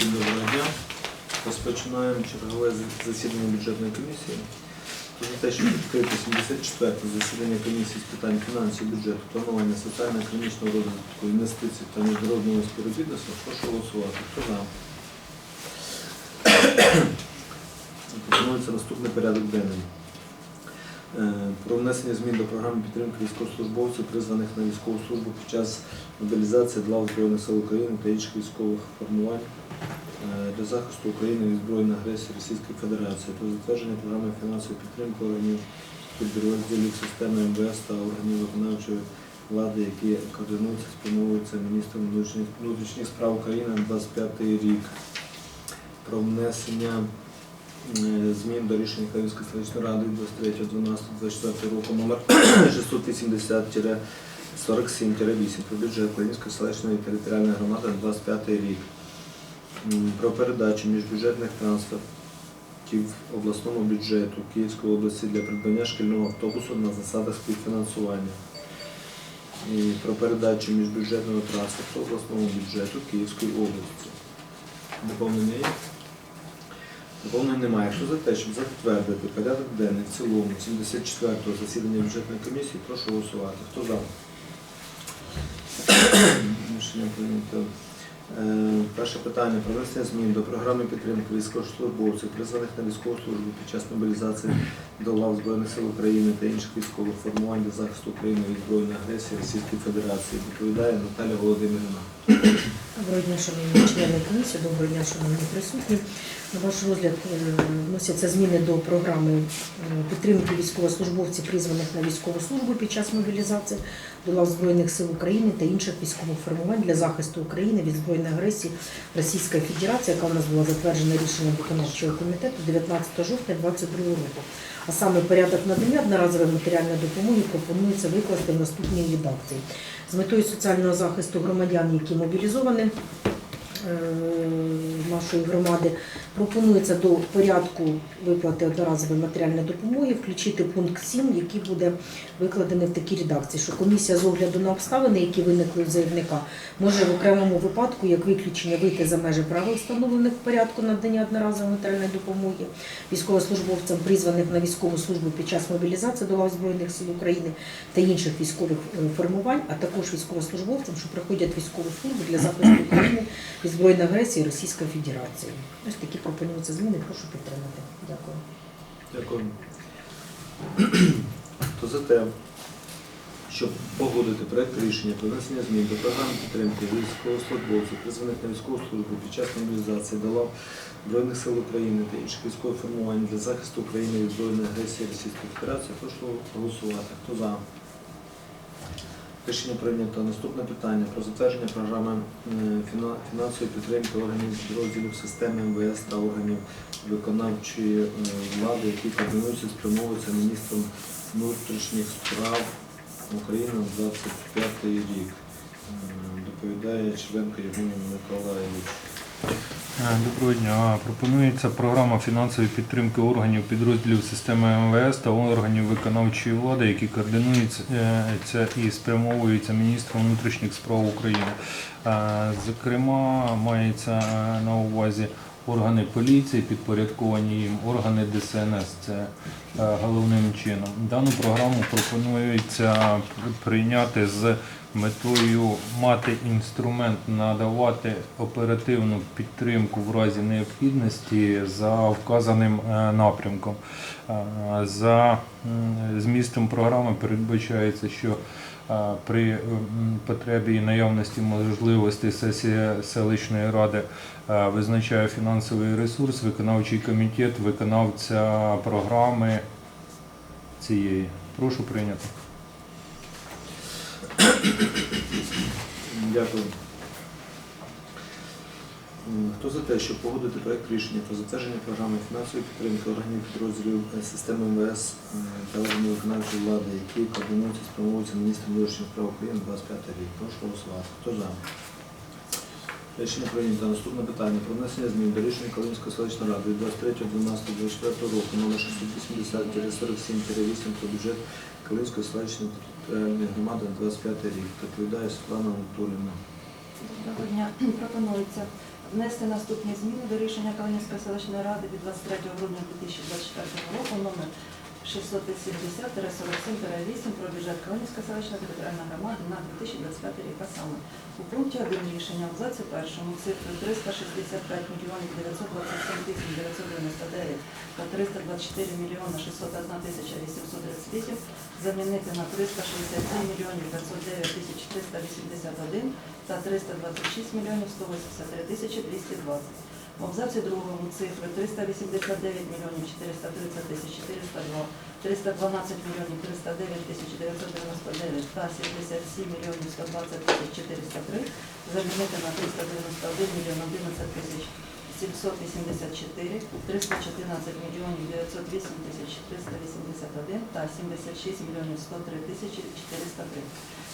Всім Доброго дня. Розпочинаємо чергове засідання бюджетної комісії. За те, щоб відкрити 74 засідання комісії з питань фінансів, бюджету, планування соціально-економічного розвитку, інвестицій та міжнародного співробітництва, прошу голосувати. Хто за? Пропонується наступний порядок денний. Е, Про внесення змін до програми підтримки військовослужбовців, призваних на військову службу під час мобілізації для Збройних сил України та інших військових формувань е, для захисту України від збройної агресії Російської Федерації про затвердження програми фінансової підтримки органів підрозділів системи МВС та органів виконавчої влади, які координуються, спрямовуються міністром внутрішніх справ України на 25 рік. Про внесення змін до рішення Київської селищної ради 23.12.24 року номер 680-47-8 про бюджет Київської селищної територіальної громади на 25 рік. Про передачу міжбюджетних трансфертів обласному бюджету Київської області для придбання шкільного автобусу на засадах співфінансування. І про передачу міжбюджетного транспорту обласному бюджету Київської області. Доповнення є? Доповнень немає. Хто за те, щоб затвердити порядок денний в цілому 74-го засідання бюджетної комісії, прошу голосувати. Хто за? Рішення прийнято. Е, Перше питання про внесення змін до програми підтримки військовослужбовців, призваних на військову службу під час мобілізації до лав Збройних сил України та інших військових формувань для захисту України від збройної агресії Російської Федерації. Доповідає Наталя Володимирівна. Доброго дня, шановні члени комісії, доброго дня, шановні присутні. На ваш розгляд е, вносяться зміни до програми е, підтримки військовослужбовців, призваних на військову службу під час мобілізації до лав Збройних сил України та інших військових формувань для захисту України від збройної агресії Російської Федерації, яка у нас була затверджена рішенням виконавчого комітету 19 жовтня 2022 року. А саме порядок надання одноразової матеріальної допомоги пропонується викласти в наступній редакції з метою соціального захисту громадян, які мобілізовані нашої громади, пропонується до порядку виплати одноразової матеріальної допомоги включити пункт 7, який буде викладений в такій редакції, що комісія з огляду на обставини, які виникли у заявника, може в окремому випадку як виключення вийти за межі правил, встановлених в порядку надання одноразової матеріальної допомоги. Військовослужбовцям, призваних на військову службу під час мобілізації до лав Збройних сил України та інших військових е, формувань, а також військовослужбовцям, що проходять військову службу для захисту України збройної агресії Російської Федерації. Ось такі пропонуються зміни. Прошу підтримати. Дякую. Дякую. Хто за те, щоб погодити проект рішення про внесення змін до програми підтримки військовослужбовців, призваних на військову службу під час мобілізації до лав Збройних сил України та інших військових формувань для захисту України від збройної агресії Російської Федерації, прошу голосувати. Хто за? Рішення прийнято. Наступне питання про затвердження програми е, фінансової підтримки органів підрозділів системи МВС та органів виконавчої е, влади, які координуються спрямовуються міністром внутрішніх справ України на 25 рік. Е, Доповідає Членко Євгеній Миколаївич. Е, Доброго дня. Пропонується програма фінансової підтримки органів підрозділів системи МВС та органів виконавчої влади, які координуються е, і спрямовуються міністром внутрішніх справ України. Е, Зокрема, мається на увазі органи поліції, підпорядковані їм, органи ДСНС. Це головним чином. Дану програму пропонується прийняти з метою мати інструмент надавати оперативну підтримку в разі необхідності за вказаним е, напрямком. Е, За змістом програми передбачається, що е, при потребі і наявності можливості сесія селищної ради визначає фінансовий ресурс, виконавчий комітет, виконавця програми цієї. Прошу прийняти. Дякую. Хто за те, щоб погодити проект рішення про затвердження програми фінансової підтримки органів підрозділів е, системи МВС е, та органів виконавчої влади, які координуються, спрямовуються міністром внутрішніх справ України 25 рік. Прошу голосувати. Хто за? Рішення прийнято. Наступне питання про внесення змін до рішення Калинської селищної ради від 23.12.24 року номер 680-47-8 про бюджет Калинської селищної територіальної громади на 25 рік. Доповідає Світлана Анатолівна. Доброго дня. Пропонується Внести наступні зміни до рішення Калинівської селищної ради від 23 грудня 2024 року номер 680-47-8 про бюджет Калинівської селищної територіальної громади на 2025 рік. А саме у пункті 1 рішення в абзаці першому цифри 365 мільйонів 927 тисяч 999 та 324 мільйони 601 тисяча 838 замінити на 367 мільйонів 509 тисяч 381 та 326 мільйонів 183 тисячі 220. В абзаці другому цифри 389 мільйонів 430 тисяч 402, 312 мільйонів 309 тисяч 999 та 77 мільйонів 120 тисяч 403 замінити на 391 мільйон 11 тисяч 784, 314 мільйонів 908 тисяч 381 та 76 мільйонів 103 тисячі 403.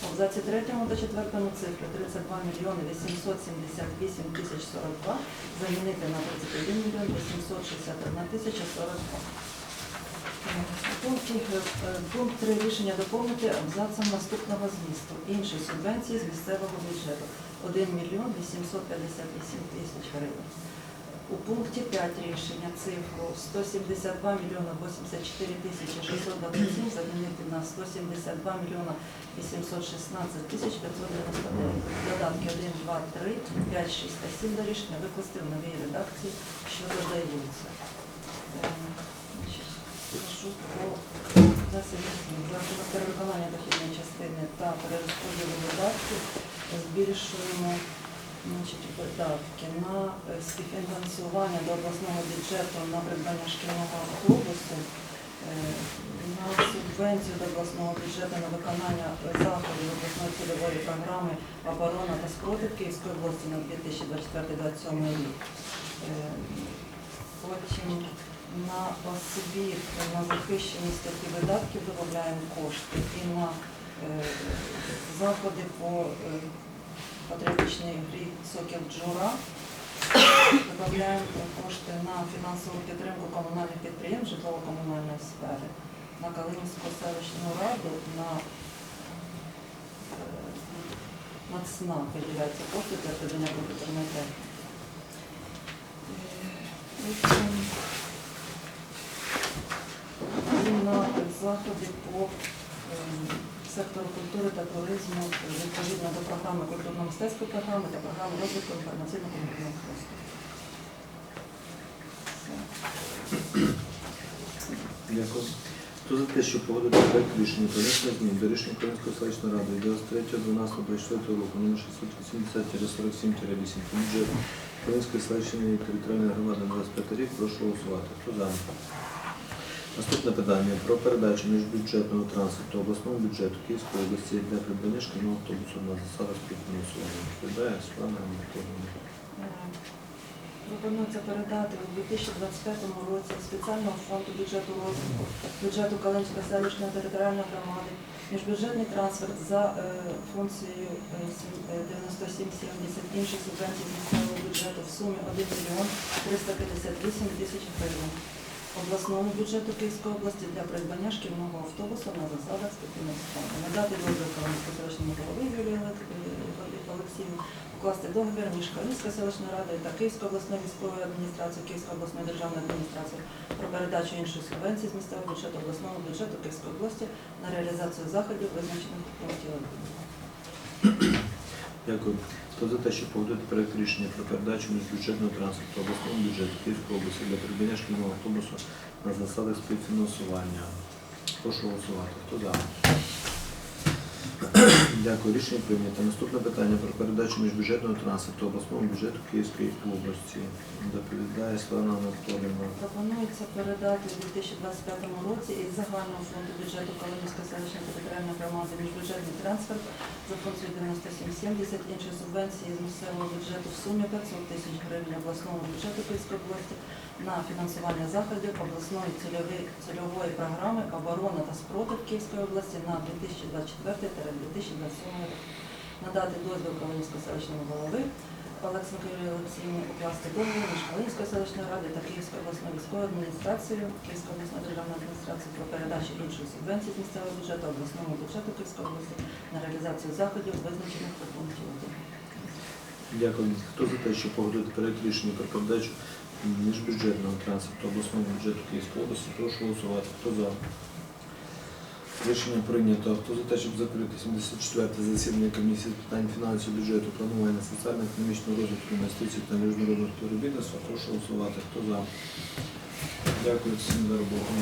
В абзаці третьому та четвертому цифри 32 мільйони 878 тисяч 42 замінити на 31 мільйон 861 тисяча 42. У е, Пункт 3 рішення доповнити абзацом наступного змісту. Інші субвенції з місцевого бюджету 1 мільйон 858 тисяч гривень. У пункті 5 рішення цифру 172 мільйона 84 тисячі 627 замінити на 172 мільйона 816 тисяч 599. Додатки 1, 2, 3, 5, 6 та 7 до рішення викласти в новій редакції, що додаються. Е, Прошу про внесення змін. За перевиконання дохідної частини та перерозподілу видатків збільшуємо на е, співфінансування до обласного бюджету на придбання шкільного автобусу, е, на субвенцію до обласного бюджету на виконання заходів обласної цільової програми оборона та спротив Київської області на 2024-2027 рік. Е, Потім на освіт, на захищеність таких видатків додаємо кошти і на заходи по патріотичній грі Сокіл Джура. Додаємо кошти на фінансову підтримку комунальних підприємств житлово-комунальної сфери, на Калинівську селищну раду, на, е, на ЦНА виділяються кошти для придбання комп'ютерної техніки. Е, І на заходи по ем, сектору культури та туризму відповідно до програми культурно-мистецької програми та програми розвитку інформаційно-комунікаційного простору. Дякую. Хто за те, щоб погодити проект рішення про внесення змін до рішення Української селищної ради від 23.12.24 року номер 680-47-8 про бюджет Української селищної територіальної громади на 25 рік, прошу голосувати. Хто за? Наступне питання про передачу міжбюджетного транспорту обласному бюджету Київської області для придбання шкільного автобусу на засадах співфінансування. Відповідає Світлана Анатолійовна. Е, Пропонується передати у 2025 році спеціального фонду бюджету розвитку бюджету Калинської селищної територіальної громади міжбюджетний трансфер за е, функцією е, е, 9770 інших субвенцій місцевого бюджету в сумі 1 мільйон 358 тисяч гривень обласному бюджету Київської області для придбання шкільного автобусу на засадах співфінансування. Надати дозвіл Калинської селищної голови Юлії Олексіївні укласти договір між Калинською селищною радою та Київською обласною військовою адміністрацією, Київською обласною державною адміністрацією про передачу інших субвенцій з місцевого бюджету обласного бюджету Київської області на реалізацію заходів, визначених у пункті 1. Дякую. Хто за те, щоб погодити проект рішення про передачу міжбюджетного транспорту обласному бюджету Київської області для придбання шкільного автобусу на засадах співфінансування? Прошу голосувати. Хто за? Дякую. Рішення прийнято. Наступне питання про передачу міжбюджетного транспорту обласному бюджету Київської області. Доповідає Світлана Анатолійовна. Пропонується передати у 2025 році із загального фонду бюджету Калинівської селищної територіальної громади міжбюджетний трансфер за функцією 9770 інші субвенції з місцевого бюджету в сумі 500 тисяч гривень обласного бюджету Київської області на фінансування заходів обласної цільової, програми оборона та спротив Київської області на 2024-2027 рік. Надати дозвіл Калинівської селищної голови Олександр Юрій Олексійовні укласти договір між Калинською селищною радою та Київською обласною військовою адміністрацією, Київською обласною державною адміністрацією про передачу іншої субвенцій з місцевого бюджету обласному бюджету Київської області на реалізацію заходів, визначених у пункті 1. Дякую. Хто за те, щоб погодити проект рішення про передачу міжбюджетного трансферту обласного бюджету Київської області, прошу голосувати. Хто за? Рішення прийнято. Хто за те, щоб закрити 74-те засідання комісії з питань фінансів, бюджету, планування соціально-економічного розвитку, інвестицій та міжнародного співробітництва, прошу голосувати. Хто за? Дякую всім за роботу.